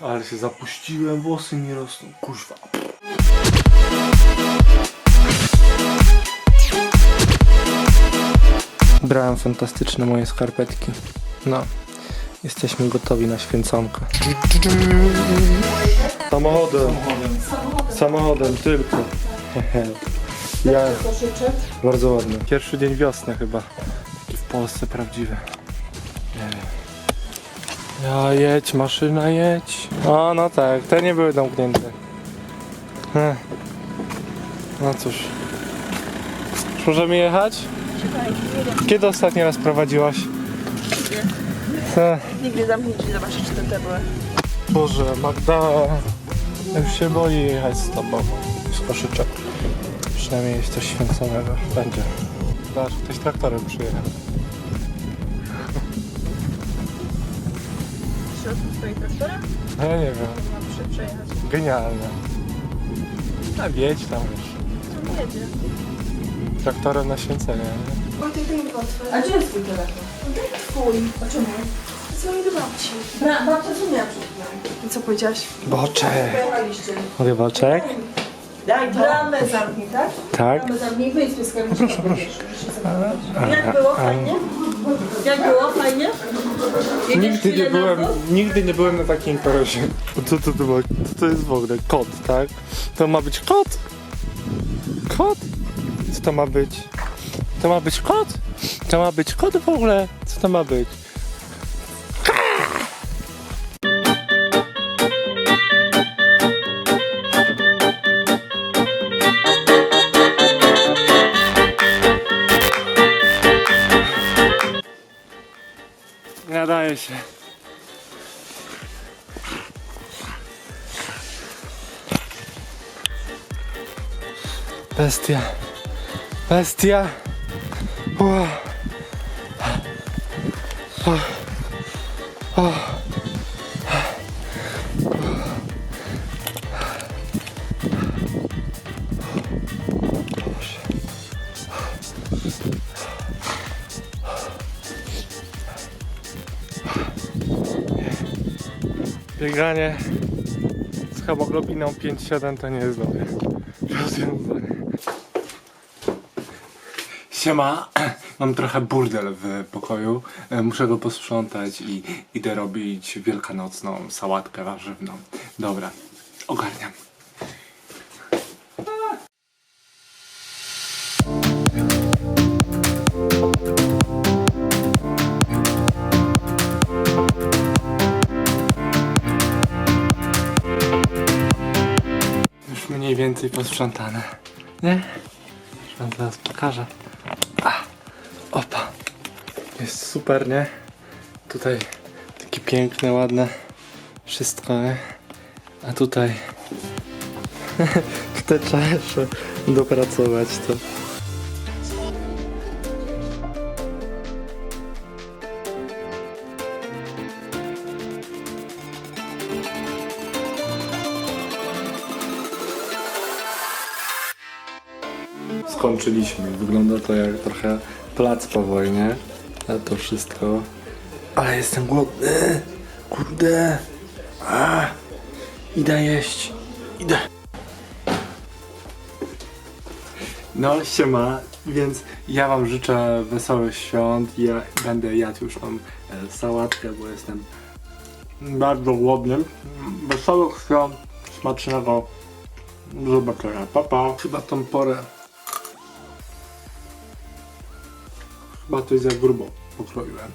ale się zapuściłem, włosy mi rosną, kuźwa. Brałem fantastyczne moje skarpetki. No, jesteśmy gotowi na święconkę. Samochodem. Samochodem, tylko. Ja... Bardzo ładny. Pierwszy dzień wiosny chyba. Taki w Polsce prawdziwy. Nie wiem. Ja jedź, maszyna jedź. O, no tak, te nie były zamknięte. Ech. No cóż. Już możemy jechać? Kiedy ostatni raz prowadziłaś? Ech. Nigdy zamknij drzwi, zobaczysz czy te były. Boże, Magda, ja już się boję jechać z tobą. Z koszyczek. Przynajmniej jest coś święconego. Będzie. Zobacz, ktoś traktorem przyjechał. Środku stoi traktorem? No ja nie wiem. Mam przy przejechać. Genialne. A wiedź tam już. Co mi jedzie? Traktorem na święcenie, nie? A gdzie jest twój telefon? Twój. A czemu? Dzwonię do babci. Bra, babcia zrozumiała przed chwilą. I co powiedziałaś? Boczek. Pojechaliście. Mogę boczek? Daj to. Bramę zamknij, tak? Tak. Bramę zamknij, wyjdź z pieskami. Proszę, proszę. Jak było? Fajnie? Jak było? Fajnie? Nigdy nie byłem, nigdy nie byłem na takiej imprezie. Co to, to, ma, co to jest w ogóle? Kot, tak? To ma być kot? Kot? Co to ma być? To ma być kot? To ma być kot w ogóle? Co to ma być? Bestia. Bestia. Uah. Ah. Bieganie z hemoglobiną 5,7 to nie jest dobre rozwiązanie. Siema, mam trochę burdel w pokoju. E, Muszę go posprzątać i idę robić wielkanocną sałatkę warzywną. Dobra, ogarniam. Mniej więcej posprzątane. Nie? Już wam zaraz pokażę. A, opa. Jest super, nie? Tutaj takie piękne, ładne wszystko, nie? A tutaj tutaj trzeba jeszcze dopracować to. Skończyliśmy. Wygląda to jak trochę plac po wojnie. Ale to wszystko. Ale jestem głodny. Kurde. A, idę jeść. Idę. No siema, więc ja wam życzę wesołych świąt. Ja będę jadł już tą e, sałatkę, bo jestem bardzo głodny. Wesołych świąt, smacznego. Do zobaczenia. Pa, pa. Chyba tą porę Chyba jest za grubo pokroiłem.